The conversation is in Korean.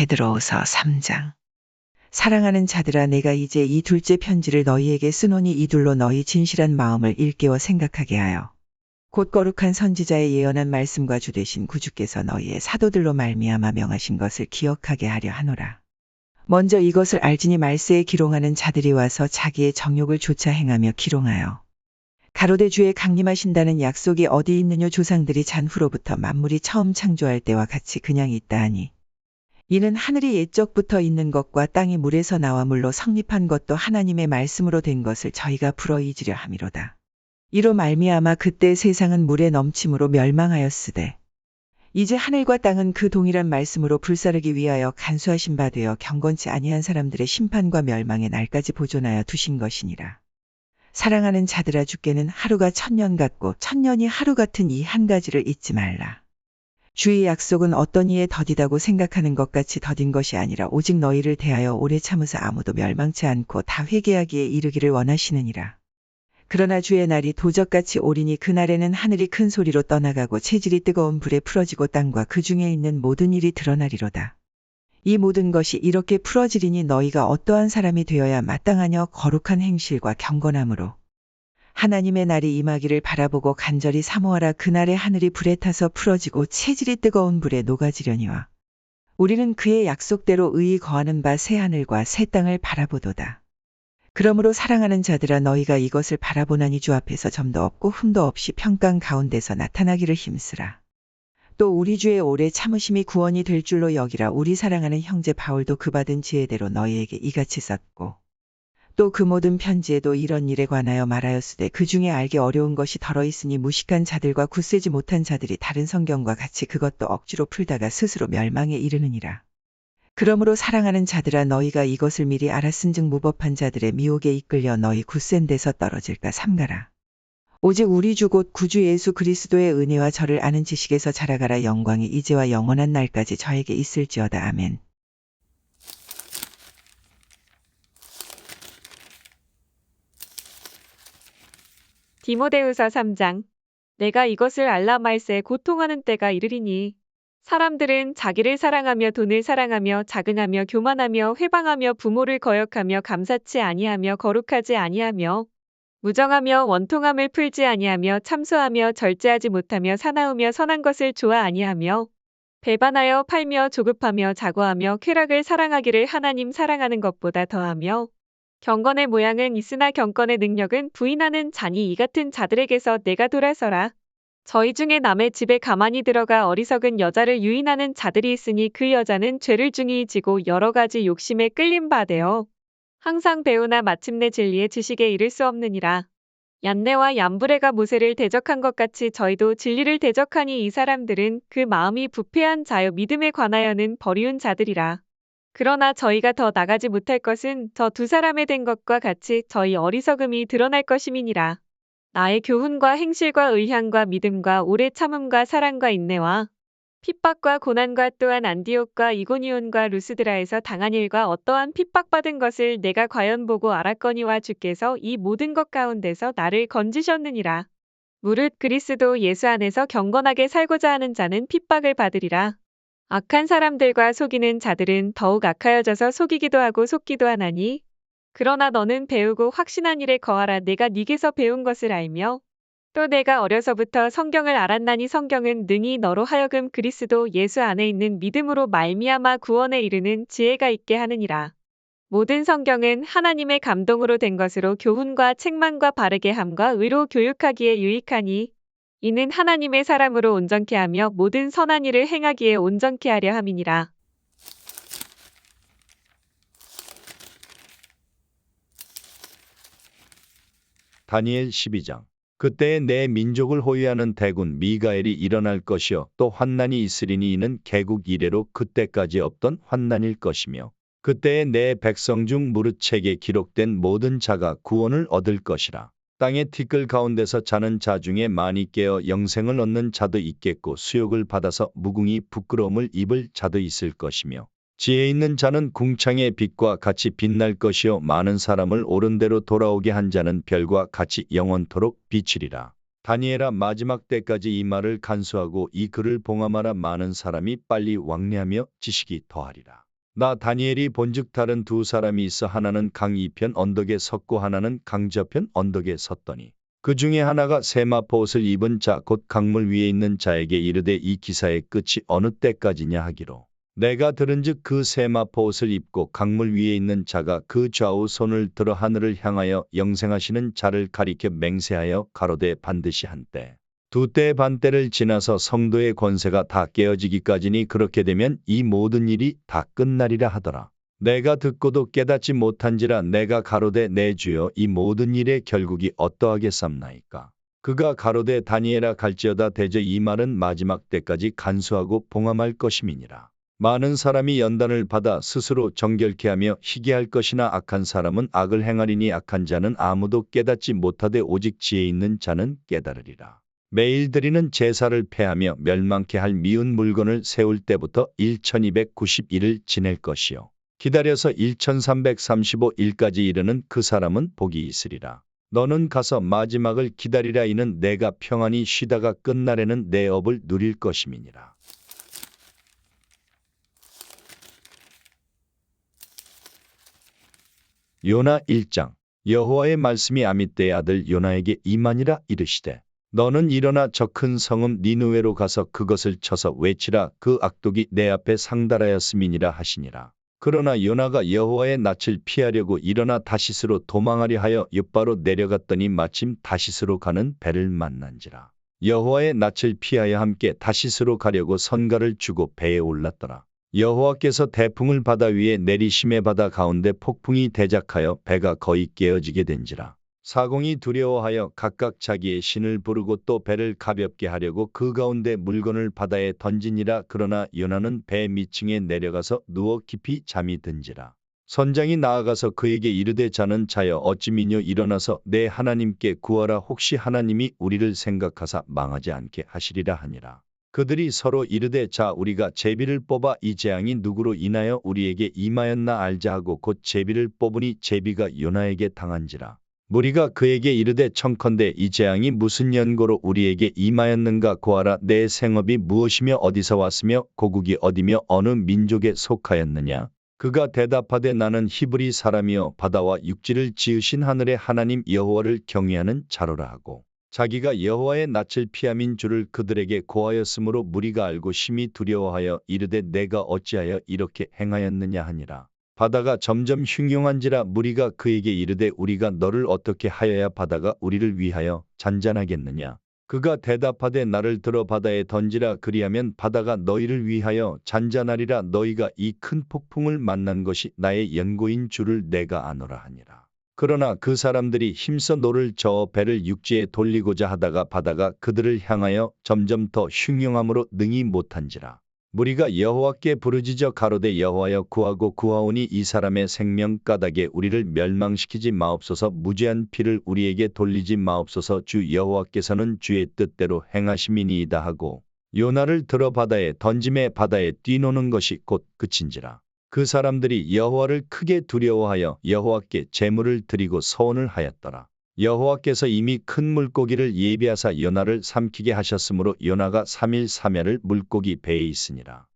베드로후서 3장. 사랑하는 자들아 내가 이제 이 둘째 편지를 너희에게 쓰노니 이둘로 너희 진실한 마음을 일깨워 생각하게 하여. 곧 거룩한 선지자의 예언한 말씀과 주 되신 구주께서 너희의 사도들로 말미암아 명하신 것을 기억하게 하려 하노라. 먼저 이것을 알지니 말세에 기롱하는 자들이 와서 자기의 정욕을 조차 행하며 기롱하여. 가로대 주에 강림하신다는 약속이 어디 있느냐 조상들이 잔후로부터 만물이 처음 창조할 때와 같이 그냥 있다 하니 이는 하늘이 옛적부터 있는 것과 땅이 물에서 나와 물로 성립한 것도 하나님의 말씀으로 된 것을 저희가 불어이지려 함이로다. 이로 말미암아 그때 세상은 물에 넘침으로 멸망하였으되 이제 하늘과 땅은 그 동일한 말씀으로 불사르기 위하여 간수하신 바 되어 경건치 아니한 사람들의 심판과 멸망의 날까지 보존하여 두신 것이니라. 사랑하는 자들아 주께는 하루가 천년 같고 천년이 하루 같은 이 한 가지를 잊지 말라. 주의 약속은 어떤 이에 더디다고 생각하는 것 같이 더딘 것이 아니라 오직 너희를 대하여 오래 참으사 아무도 멸망치 않고 다 회개하기에 이르기를 원하시느니라. 그러나 주의 날이 도적같이 오리니 그날에는 하늘이 큰 소리로 떠나가고 체질이 뜨거운 불에 풀어지고 땅과 그 중에 있는 모든 일이 드러나리로다. 이 모든 것이 이렇게 풀어지리니 너희가 어떠한 사람이 되어야 마땅하며 거룩한 행실과 경건함으로 하나님의 날이 임하기를 바라보고 간절히 사모하라 그날에 하늘이 불에 타서 풀어지고 체질이 뜨거운 불에 녹아지려니와 우리는 그의 약속대로 의히 거하는 바 새 하늘과 새 땅을 바라보도다. 그러므로 사랑하는 자들아 너희가 이것을 바라보나니 주 앞에서 점도 없고 흠도 없이 평강 가운데서 나타나기를 힘쓰라. 또 우리 주의 오래 참으심이 구원이 될 줄로 여기라 우리 사랑하는 형제 바울도 그 받은 지혜대로 너희에게 이같이 썼고 또 그 모든 편지에도 이런 일에 관하여 말하였으되 그 중에 알기 어려운 것이 덜어 있으니 무식한 자들과 굳세지 못한 자들이 다른 성경과 같이 그것도 억지로 풀다가 스스로 멸망에 이르느니라. 그러므로 사랑하는 자들아 너희가 이것을 미리 알았은즉 무법한 자들의 미혹에 이끌려 너희 굳센 데서 떨어질까 삼가라. 오직 우리 주 곧 구주 예수 그리스도의 은혜와 저를 아는 지식에서 자라가라 영광이 이제와 영원한 날까지 저에게 있을지어다 아멘. 디모데후서 3장. 내가 이것을 알라 말세 고통하는 때가 이르리니 사람들은 자기를 사랑하며 돈을 사랑하며 자긍하며 교만하며 회방하며 부모를 거역하며 감사치 아니하며 거룩하지 아니하며 무정하며 원통함을 풀지 아니하며 참소하며 절제하지 못하며 사나우며 선한 것을 좋아 아니하며 배반하여 팔며 조급하며 자고하며 쾌락을 사랑하기를 하나님 사랑하는 것보다 더하며 경건의 모양은 있으나 경건의 능력은 부인하는 자니 이 같은 자들에게서 내가 돌아서라. 저희 중에 남의 집에 가만히 들어가 어리석은 여자를 유인하는 자들이 있으니 그 여자는 죄를 중히 지고 여러 가지 욕심에 끌림 바되어 항상 배우나 마침내 진리의 지식에 이를 수 없느니라. 얀네와 얀브레가 모세를 대적한 것 같이 저희도 진리를 대적하니 이 사람들은 그 마음이 부패한 자여 믿음에 관하여는 버리운 자들이라. 그러나 저희가 더 나가지 못할 것은 저 두 사람에 된 것과 같이 저희 어리석음이 드러날 것임이니라. 나의 교훈과 행실과 의향과 믿음과 오래 참음과 사랑과 인내와 핍박과 고난과 또한 안디옥과 이고니온과 루스드라에서 당한 일과 어떠한 핍박받은 것을 내가 과연 보고 알았거니와 주께서 이 모든 것 가운데서 나를 건지셨느니라. 무릇 그리스도 예수 안에서 경건하게 살고자 하는 자는 핍박을 받으리라. 악한 사람들과 속이는 자들은 더욱 악하여져서 속이기도 하고 속기도 하나니 그러나 너는 배우고 확신한 일에 거하라 내가 네게서 배운 것을 알며 또 내가 어려서부터 성경을 알았나니 성경은 능히 너로 하여금 그리스도 예수 안에 있는 믿음으로 말미암아 구원에 이르는 지혜가 있게 하느니라. 모든 성경은 하나님의 감동으로 된 것으로 교훈과 책망과 바르게 함과 의로 교육하기에 유익하니 이는 하나님의 사람으로 온전케 하며 모든 선한 일을 행하기에 온전케 하려 함이니라. 다니엘 12장 그때에 내 민족을 호위하는 대군 미가엘이 일어날 것이요 또 환난이 있으리니 이는 개국 이래로 그때까지 없던 환난일 것이며 그때에 내 백성 중 무릇 책에 기록된 모든 자가 구원을 얻을 것이라 땅의 티끌 가운데서 자는 자 중에 많이 깨어 영생을 얻는 자도 있겠고 수욕을 받아서 무궁히 부끄러움을 입을 자도 있을 것이며 지혜 있는 자는 궁창의 빛과 같이 빛날 것이요 많은 사람을 옳은 대로 돌아오게 한 자는 별과 같이 영원토록 비치리라. 다니엘아 마지막 때까지 이 말을 간수하고 이 글을 봉함하라 많은 사람이 빨리 왕래하며 지식이 더하리라. 나 다니엘이 본즉 다른 두 사람이 있어 하나는 강 이편 언덕에 섰고 하나는 강 저편 언덕에 섰더니 그 중에 하나가 세마포 옷을 입은 자 곧 강물 위에 있는 자에게 이르되 이 기사의 끝이 어느 때까지냐 하기로 내가 들은즉 그 세마포 옷을 입고 강물 위에 있는 자가 그 좌우 손을 들어 하늘을 향하여 영생하시는 자를 가리켜 맹세하여 가로되 반드시 한때 두 때 반때를 지나서 성도의 권세가 다 깨어지기까지니 그렇게 되면 이 모든 일이 다 끝나리라 하더라. 내가 듣고도 깨닫지 못한지라 내가 가로되 내 주여 이 모든 일의 결국이 어떠하겠삼나이까. 그가 가로되 다니엘아 갈지어다 대저 이 말은 마지막 때까지 간수하고 봉함할 것임이니라. 많은 사람이 연단을 받아 스스로 정결케 하며 희귀할 것이나 악한 사람은 악을 행하리니 악한 자는 아무도 깨닫지 못하되 오직 지혜 있는 자는 깨달으리라. 매일 드리는 제사를 패하며 멸망케 할 미운 물건을 세울 때부터 1291을 지낼 것이요. 기다려서 1335일까지 이르는 그 사람은 복이 있으리라. 너는 가서 마지막을 기다리라 이는 내가 평안히 쉬다가 끝날에는 내 업을 누릴 것임이니라. 요나 1장 여호와의 말씀이 아미떼의 아들 요나에게 이만이라 이르시되 너는 일어나 저 큰 성읍 니누웨로 가서 그것을 쳐서 외치라 그 악독이 내 앞에 상달하였음이니라 하시니라. 그러나 요나가 여호와의 낯을 피하려고 일어나 다시스로 도망하려 하여 옆바로 내려갔더니 마침 다시스로 가는 배를 만난지라. 여호와의 낯을 피하여 함께 다시스로 가려고 선가를 주고 배에 올랐더라. 여호와께서 태풍을 바다 위에 내리심의 바다 가운데 폭풍이 대작하여 배가 거의 깨어지게 된지라. 사공이 두려워하여 각각 자기의 신을 부르고 또 배를 가볍게 하려고 그 가운데 물건을 바다에 던지니라 그러나 요나는 배 밑층에 내려가서 누워 깊이 잠이 든지라. 선장이 나아가서 그에게 이르되 자는 자여 어찌 미뇨 일어나서 내 하나님께 구하라 혹시 하나님이 우리를 생각하사 망하지 않게 하시리라 하니라. 그들이 서로 이르되 자 우리가 제비를 뽑아 이 재앙이 누구로 인하여 우리에게 임하였나 알자 하고 곧 제비를 뽑으니 제비가 요나에게 당한지라. 무리가 그에게 이르되 청컨대 이 재앙이 무슨 연고로 우리에게 임하였는가 고하라 내 생업이 무엇이며 어디서 왔으며 고국이 어디며 어느 민족에 속하였느냐. 그가 대답하되 나는 히브리 사람이여 바다와 육지를 지으신 하늘의 하나님 여호와를 경외하는 자로라 하고 자기가 여호와의 낯을 피함인 줄을 그들에게 고하였으므로 무리가 알고 심히 두려워하여 이르되 내가 어찌하여 이렇게 행하였느냐 하니라. 바다가 점점 흉흉한지라 무리가 그에게 이르되 우리가 너를 어떻게 하여야 바다가 우리를 위하여 잔잔하겠느냐. 그가 대답하되 나를 들어 바다에 던지라 그리하면 바다가 너희를 위하여 잔잔하리라 너희가 이 큰 폭풍을 만난 것이 나의 연고인 줄을 내가 아노라 하니라. 그러나 그 사람들이 힘써 노를 저어 배를 육지에 돌리고자 하다가 바다가 그들을 향하여 점점 더 흉흉함으로 능히 못한지라. 무리가 여호와께 부르짖어 가로되 여호와여 구하고 구하오니 이 사람의 생명 까닭에 우리를 멸망시키지 마옵소서. 무죄한 피를 우리에게 돌리지 마옵소서. 주 여호와께서는 주의 뜻대로 행하심이니이다 하고 요나를 들어 바다에 던짐에 바다에 뛰노는 것이 곧 그친지라. 그 사람들이 여호와를 크게 두려워하여 여호와께 제물을 드리고 서원을 하였더라 여호와께서 이미 큰 물고기를 예비하사 요나를 삼키게 하셨으므로 요나가 3일 3야를 물고기 배에 있으니라.